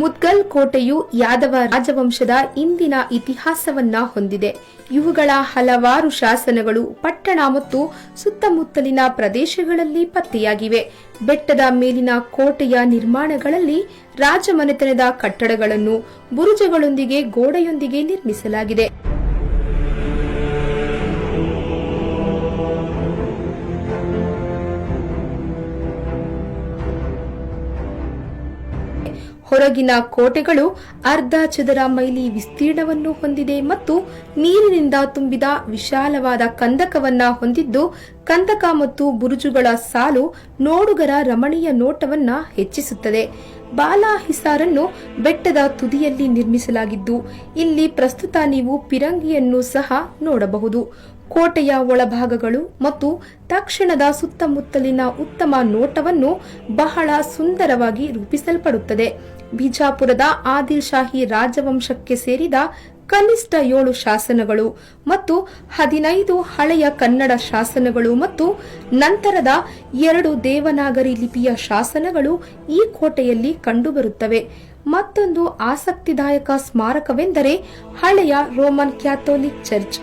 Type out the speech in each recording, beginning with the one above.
ಮುದ್ಗಲ್ ಕೋಟೆಯು ಯಾದವ ರಾಜವಂಶದ ಇಂದಿನ ಇತಿಹಾಸವನ್ನ ಹೊಂದಿದೆ. ಇವುಗಳ ಹಲವಾರು ಶಾಸನಗಳು ಪಟ್ಟಣ ಮತ್ತು ಸುತ್ತಮುತ್ತಲಿನ ಪ್ರದೇಶಗಳಲ್ಲಿ ಪತ್ತೆಯಾಗಿವೆ. ಬೆಟ್ಟದ ಮೇಲಿನ ಕೋಟೆಯ ನಿರ್ಮಾಣಗಳಲ್ಲಿ ರಾಜಮನೆತನದ ಕಟ್ಟಡಗಳನ್ನು ಬುರುಜಗಳೊಂದಿಗೆ ಗೋಡೆಯೊಂದಿಗೆ ನಿರ್ಮಿಸಲಾಗಿದೆ. ಹೊರಗಿನ ಕೋಟೆಗಳು ಅರ್ಧ ಚದರ ಮೈಲಿ ವಿಸ್ತೀರ್ಣವನ್ನು ಹೊಂದಿದೆ ಮತ್ತು ನೀರಿನಿಂದ ತುಂಬಿದ ವಿಶಾಲವಾದ ಕಂದಕವನ್ನ ಹೊಂದಿದ್ದು ಕಂದಕ ಮತ್ತು ಬುರುಜುಗಳ ಸಾಲು ನೋಡುಗರ ರಮಣೀಯ ನೋಟವನ್ನ ಹೆಚ್ಚಿಸುತ್ತದೆ. ಬಾಲಾ ಹಿಸಾರನ್ನು ಬೆಟ್ಟದ ತುದಿಯಲ್ಲಿ ನಿರ್ಮಿಸಲಾಗಿದ್ದು, ಇಲ್ಲಿ ಪ್ರಸ್ತುತ ನೀವು ಪಿರಂಗಿಯನ್ನು ಸಹ ನೋಡಬಹುದು. ಕೋಟೆಯ ಒಳಭಾಗಗಳು ಮತ್ತು ತಕ್ಷಣದ ಸುತ್ತಮುತ್ತಲಿನ ಉತ್ತಮ ನೋಟವನ್ನು ಬಹಳ ಸುಂದರವಾಗಿ ರೂಪಿಸಲ್ಪಡುತ್ತದೆ. ಬಿಜಾಪುರದ ಆದಿಲ್ ಶಾಹಿ ರಾಜವಂಶಕ್ಕೆ ಸೇರಿದ ಕನಿಷ್ಠ ಏಳು ಶಾಸನಗಳು ಮತ್ತು ಹದಿನೈದು ಹಳೆಯ ಕನ್ನಡ ಶಾಸನಗಳು ಮತ್ತು ನಂತರದ ಎರಡು ದೇವನಾಗರಿ ಲಿಪಿಯ ಶಾಸನಗಳು ಈ ಕೋಟೆಯಲ್ಲಿ ಕಂಡುಬರುತ್ತವೆ. ಮತ್ತೊಂದು ಆಸಕ್ತಿದಾಯಕ ಸ್ಮಾರಕವೆಂದರೆ ಹಳೆಯ ರೋಮನ್ ಕ್ಯಾಥೋಲಿಕ್ ಚರ್ಚ್.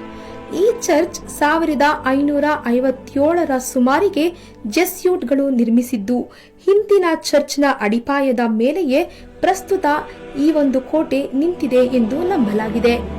ಈ ಚರ್ಚ್ ಸಾವಿರದ ಐನೂರ ಐವತ್ತೇಳರ ಸುಮಾರಿಗೆ ಜೆಸ್ಯೂಟ್ಗಳು ನಿರ್ಮಿಸಿದ್ದು, ಹಿಂದಿನ ಚರ್ಚ್ನ ಅಡಿಪಾಯದ ಮೇಲೆಯೇ ಪ್ರಸ್ತುತ ಈ ಒಂದು ಕೋಟೆ ನಿಂತಿದೆ ಎಂದು ನಂಬಲಾಗಿದೆ.